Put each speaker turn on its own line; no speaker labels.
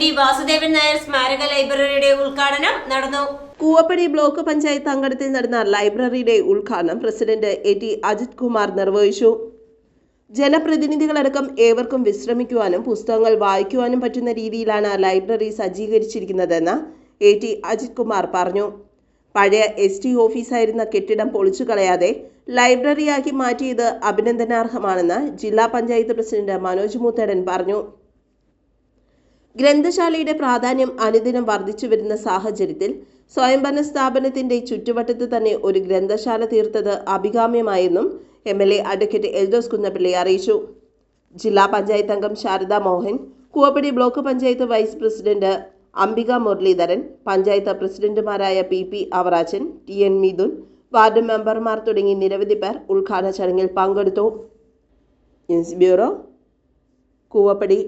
D Vasudevan Nair സ്മാരക ലൈബ്രറിയുടെ ഉദ്ഘാടനം നടന്നു.
കൂവപ്പടി ബ്ലോക്ക് പഞ്ചായത്ത് അങ്കണത്തിൽ നടന്ന ലൈബ്രറിയുടെ ഉദ്ഘാടനം president A T Ajith Kumar നിർവഹിച്ചു. ജനപ്രതിനിധികളടക്കം ഏവർക്കും വിശ്രമിക്കുവാനും പുസ്തകങ്ങൾ വായിക്കുവാനും പറ്റുന്ന രീതിയിലാണ് ലൈബ്രറി സജ്ജീകരിച്ചിരിക്കുന്നതെന്ന് എ ടി അജിത് കുമാർ പറഞ്ഞു. പഴയ എസ് ടി ഓഫീസായിരുന്ന കെട്ടിടം പൊളിച്ചു കളയാതെ ലൈബ്രറിയാക്കി മാറ്റിയത് അഭിനന്ദനാർഹമാണെന്ന് ജില്ലാ പഞ്ചായത്ത് പ്രസിഡന്റ് മനോജ് മൂത്തടൻ പറഞ്ഞു. ഗ്രന്ഥശാലയുടെ പ്രാധാന്യം അനുദിനം വർദ്ധിച്ചു വരുന്ന സാഹചര്യത്തിൽ സ്വയംഭരണ സ്ഥാപനത്തിന്റെ ചുറ്റുവട്ടത്ത് തന്നെ ഒരു ഗ്രന്ഥശാല തീർത്തത് അഭികാമ്യമായെന്നും M L A advocate Eldhose Kunnappilly അറിയിച്ചു. ജില്ലാ പഞ്ചായത്ത് അംഗം Sharada Mohan Koovappady block panchayat vice president Ambika Muraleedharan panchayat പ്രസിഡന്റുമാരായ P P Avarachan T N Mithun ward മെമ്പർമാർ തുടങ്ങി നിരവധി പേർ ഉദ്ഘാടന ചടങ്ങിൽ പങ്കെടുത്തു. News bureau Koovappady.